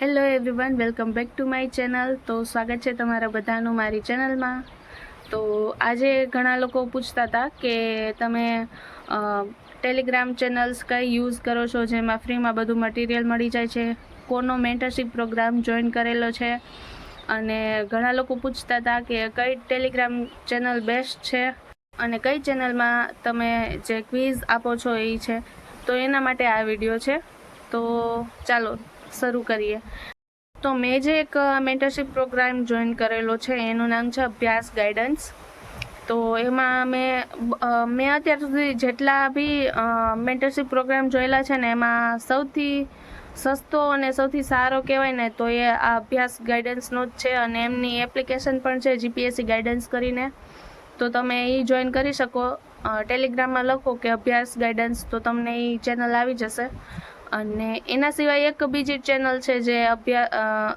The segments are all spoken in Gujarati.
Hello everyone welcome back to my channel તો સ્વાગત છે તમારા બધાનું મારી ચેનલમાં તો આજે ઘણા લોકો પૂછતા હતા કે તમે ટેલિગ્રામ ચેનલ્સ કઈ યુઝ કરો છો જેમાં ફ્રીમાં બધું મટીરિયલ મળી જાય છે? કોનો મેન્ટરશીપ પ્રોગ્રામ જોઈન કરેલો છે? અને ઘણા લોકો પૂછતા હતા કે કઈ ટેલિગ્રામ ચેનલ બેસ્ટ છે? અને કઈ ચેનલમાં તમે જે ક્વિઝ આપો છો એ છે? તો એના માટે આ વીડિયો છે. તો ચાલો શરૂ કરીએ. તો મેં જે એક મેન્ટરશીપ પ્રોગ્રામ જોઈન કરેલો છે, એનું નામ છે અભ્યાસ ગાઈડન્સ તો એમાં મેં મેં અત્યાર સુધી જેટલા બી મેન્ટરશીપ પ્રોગ્રામ જોયેલા છે ને, એમાં સૌથી સસ્તો અને સૌથી સારો કહેવાય ને, તો એ આ અભ્યાસ ગાઈડન્સનો જ છે અને એમની એપ્લિકેશન પણ છે જીપીએસસી ગાઈડન્સ કરીને. તો તમે એ જોઈન કરી શકો. ટેલિગ્રામમાં લખો કે અભ્યાસ ગાઈડન્સ તો તમને એ ચેનલ આવી જશે. અને એના સિવાય એક બીજી ચેનલ છે જે અભ્યાસ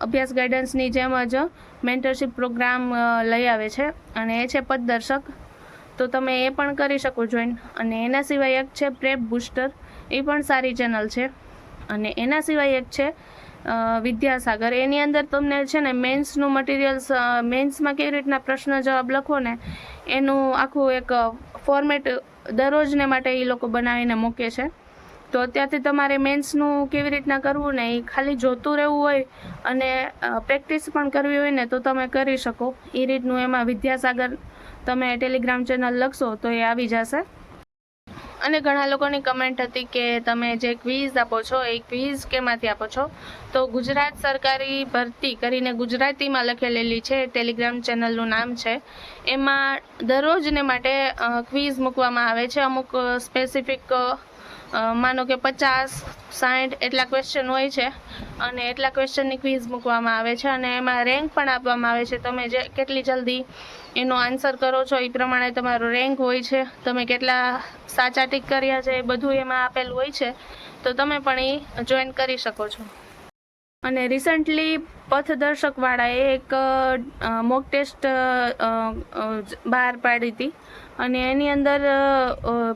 અભ્યાસ ગાઈડન્સની જેમ જ મેન્ટરશીપ પ્રોગ્રામ લઈ આવે છે અને એ છે પદદર્શક. તો તમે એ પણ કરી શકો જોઈન. અને એના સિવાય એક છે પ્રેપ બુસ્ટર. એ પણ સારી ચેનલ છે. અને એના સિવાય એક છે વિદ્યાસાગર. એની અંદર તમને છે ને મેન્સનું મટીરિયલ્સ મેન્સમાં કેવી રીતના પ્રશ્ન જવાબ લખો ને એનું આખું એક ફોર્મેટ દરરોજને માટે એ લોકો બનાવીને મૂકે છે. તો ત્યાંથી તમારે મેન્સનું કેવી રીતના કરવું ને એ ખાલી જોતું રહેવું હોય અને પ્રેક્ટિસ પણ કરવી હોય ને તો તમે કરી શકો. એ રીતનું એમાં વિદ્યાસાગર તમે ટેલિગ્રામ ચેનલ લખશો તો એ આવી જશે. અને ઘણા લોકોની કમેન્ટ હતી કે તમે જે ક્વિઝ આપો છો એ ક્વિઝ કેમાંથી આપો છો? તો ગુજરાત સરકારી ભરતી કરીને ગુજરાતીમાં લખેલેલી છે ટેલિગ્રામ ચેનલનું નામ છે. એમાં દરરોજને માટે ક્વિઝ મૂકવામાં આવે છે. અમુક સ્પેસિફિક માનો કે પચાસ સાઠ એટલા ક્વેશ્ચન હોય છે અને એટલા ક્વેશ્ચનની ક્વિઝ મૂકવામાં આવે છે અને એમાં રેન્ક પણ આપવામાં આવે છે. તમે જે, કેટલી જલ્દી એનો આન્સર કરો છો એ પ્રમાણે તમારો રેન્ક હોય છે. તમે કેટલા સાચા ટીક કર્યા છે, એ બધું એમાં આપેલું હોય છે. તો તમે પણ એ જોઈન કરી શકો છો. અને રિસન્ટલી પથદર્શકવાળાએ એક મોક ટેસ્ટ બહાર પાડી હતી. અને એની અંદર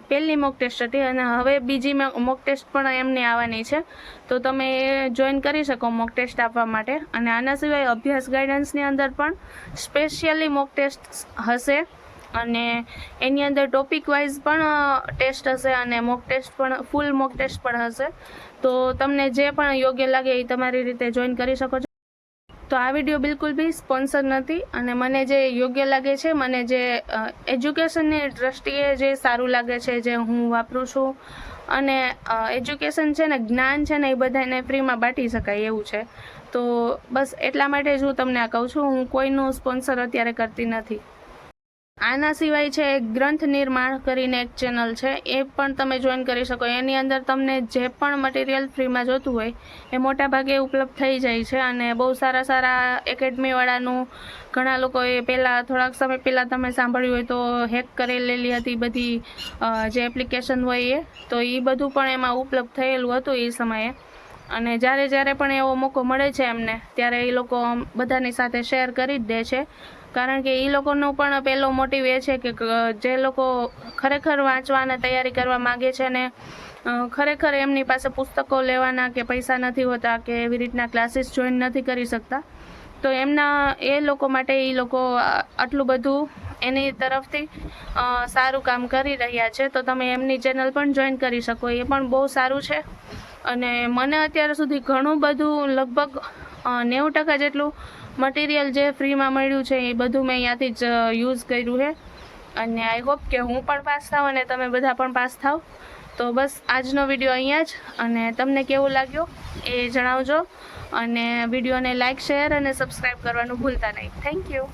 પહેલી મોક ટેસ્ટ હતી અને હવે બીજી મોક ટેસ્ટ પણ એમની આવવાની છે. તો તમે જોઈન કરી શકો મોક ટેસ્ટ આપવા માટે. અને આના સિવાય અભ્યાસ ગાઈડન્સની અંદર પણ સ્પેશિયલી મોક ટેસ્ટ હશે. અને એની અંદર ટોપિક વાઇઝ પણ ટેસ્ટ હશે અને મોક ટેસ્ટ પણ ફૂલ મોક ટેસ્ટ પણ હશે. તો તમને જે પણ યોગ્ય લાગે એ તમારી રીતે જોઈન કરી શકો છો. તો આ વીડિયો બિલકુલ બી સ્પોન્સર નથી અને મને જે યોગ્ય લાગે છે, મને જે એજ્યુકેશનની દ્રષ્ટિએ જે સારું લાગે છે, જે હું વાપરું છું અને એજ્યુકેશન છે ને, જ્ઞાન છે ને એ બધાને ફ્રીમાં બાંટી શકાય એવું છે. તો બસ એટલા માટે જ હું તમને આ કહું છું. હું કોઈનું સ્પોન્સર અત્યારે કરતી નથી. આના સિવાય છે ગ્રંથ નિર્માણ કરીને એક ચેનલ છે. એ પણ તમે જોઈન કરી શકો. એની અંદર તમને જે પણ મટીરિયલ ફ્રીમાં જોતું હોય, એ મોટા ભાગે ઉપલબ્ધ થઈ જાય છે. અને બહુ સારા સારા એકેડમીવાળાનું ઘણા લોકોએ પહેલાં થોડાક સમય પહેલાં તમે સાંભળ્યું હોય તો હેક કરી લેલી હતી બધી જે એપ્લિકેશન હોય એ. તો એ બધું પણ એમાં ઉપલબ્ધ થયેલું હતું એ સમયે. અને જ્યારે જ્યારે પણ એવો મોકો મળે છે એમને, ત્યારે એ લોકો બધાની સાથે શેર કરી જ દે છે. કારણ કે એ લોકોનો પણ પહેલો મોટિવ એ છે કે જે લોકો ખરેખર વાંચવા તૈયારી કરવા માગે છે ને ખરેખર એમની પાસે પુસ્તકો લેવાના કે પૈસા નથી હોતા કે એવી રીતના ક્લાસીસ જોઈન નથી કરી શકતા, તો એમના, એ લોકો માટે એ લોકો આટલું બધું એની તરફથી સારું કામ કરી રહ્યા છે. તો તમે એમની ચેનલ પણ જોઈન કરી શકો. એ પણ બહુ સારું છે. અને મને અત્યાર સુધી ઘણું બધું લગભગ નેવું ટકા જેટલું મટીરિયલ જે ફ્રીમાં મળ્યું છે, એ બધું મેં અહીંયાથી જ યુઝ કર્યું છે. અને આઈ હોપ કે હું પણ પાસ થાવ અને તમે બધા પણ પાસ થાવ તો બસ, આજનો વીડિયો અહીંયા જ. અને તમને કેવું લાગ્યો એ જણાવજો. અને વિડીયોને લાઇક શેર અને સબસ્ક્રાઈબ કરવાનું ભૂલતા નહીં. Thank you